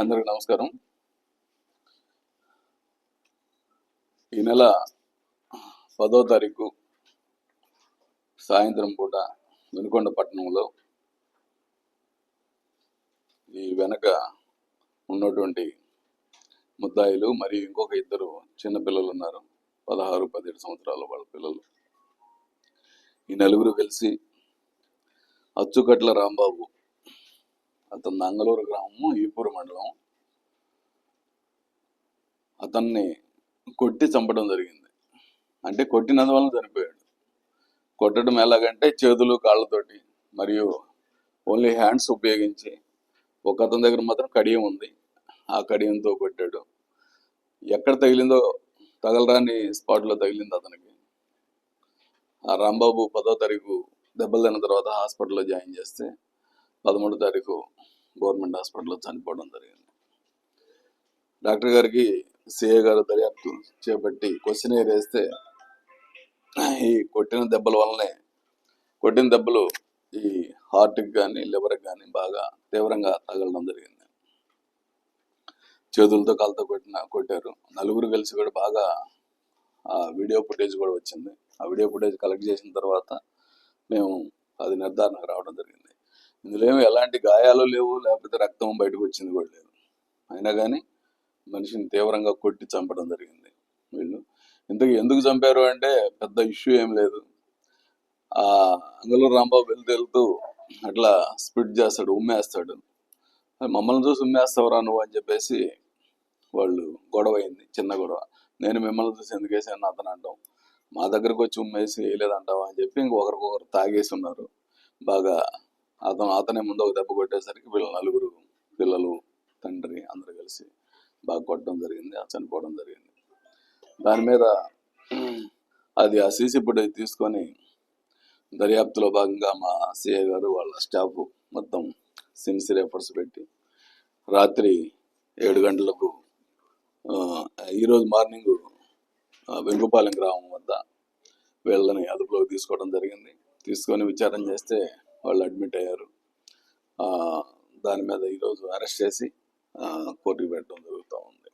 అందరికి నమస్కారం. ఈ నెల పదో తారీఖు సాయంత్రం పూట వెనుకొండ పట్టణంలో ఈ వెనక ఉన్నటువంటి ముద్దాయిలు మరియు ఇంకొక ఇద్దరు చిన్న పిల్లలు ఉన్నారు. పదహారు పదిహేడు సంవత్సరాల వాళ్ళ పిల్లలు. ఈ నలుగురు కలిసి అచ్చుకట్ల రాంబాబు అతను నంగలూరు గ్రామము ఈపూరు మండలం. అతన్ని కొట్టి చంపడం జరిగింది. అంటే కొట్టినందువలన చనిపోయాడు. కొట్టడం ఎలాగంటే చేతులు కాళ్ళతోటి మరియు ఓన్లీ హ్యాండ్స్ ఉపయోగించి ఒక అతని దగ్గర మాత్రం కడియం ఉంది. ఆ కడియంతో కొట్టాడు. ఎక్కడ తగిలిందో తగలరాని స్పాట్లో తగిలింది అతనికి. ఆ రాంబాబు పదో తారీఖు దెబ్బలు తిన్న తర్వాత హాస్పిటల్లో జాయిన్ చేస్తే పదమూడో తారీఖు గవర్నమెంట్ హాస్పిటల్లో చనిపోవడం జరిగింది. డాక్టర్ గారికి సిఏ గారు దర్యాప్తు చేపట్టి క్వశ్చన్ వేస్తే ఈ కొట్టిన దెబ్బల వల్లనే కొట్టిన దెబ్బలు ఈ హార్ట్కి కానీ లివర్కి కానీ బాగా తీవ్రంగా తగలడం జరిగింది. చేతులతో కాలుతో కొట్టిన కొట్టారు. నలుగురు కలిసి కూడా బాగా ఆ వీడియో ఫుటేజ్ కూడా వచ్చింది. ఆ వీడియో ఫుటేజ్ కలెక్ట్ చేసిన తర్వాత మేము అది నిర్ధారణకు రావడం జరిగింది. ఇందులో ఏమి ఎలాంటి గాయాలు లేవు లేకపోతే రక్తం బయటకు వచ్చింది కూడా లేదు. అయినా కానీ మనిషిని తీవ్రంగా కొట్టి చంపడం జరిగింది వీళ్ళు. ఇంతకు ఎందుకు చంపారు అంటే పెద్ద ఇష్యూ ఏం లేదు. ఆ అంగళూరు రాంబాబు వెళ్తూ వెళ్తూ అట్లా స్పిట్ చేస్తాడు ఉమ్మేస్తాడు. మమ్మల్ని చూసి ఉమ్మేస్తావురా నువ్వు అని చెప్పేసి వాళ్ళు గొడవ అయింది చిన్న గొడవ. నేను మిమ్మల్ని చూసి ఎందుకు వేసాను అతను అంటాం. మా దగ్గరకు వచ్చి ఉమ్మేసి వేయలేదంటావా అని చెప్పి ఇంకొకరికొకరు తాగేసి ఉన్నారు. బాగా అతను అతనే ముందు ఒక దెబ్బ కొట్టేసరికి వీళ్ళ నలుగురు పిల్లలు తండ్రి అందరు కలిసి బాగా కొట్టడం జరిగింది చనిపోవడం జరిగింది. దాని మీద అది ఆ సీసీ ఫుటేజ్ తీసుకొని దర్యాప్తులో భాగంగా మా సిఐ గారు వాళ్ళ స్టాఫ్ మొత్తం సిన్సియర్ ఎఫర్ట్స్ పెట్టి రాత్రి ఏడు గంటలకు ఈరోజు మార్నింగ్ వెంగుపాలెం గ్రామం వద్ద వీళ్ళని అదుపులోకి తీసుకోవడం జరిగింది. తీసుకొని విచారణ చేస్తే వాళ్ళు అడ్మిట్ అయ్యారు. ఆ, దాని మీద ఈరోజు అరెస్ట్ చేసి ఆ, కోర్టుకి పెట్టడం జరుగుతూ ఉంది.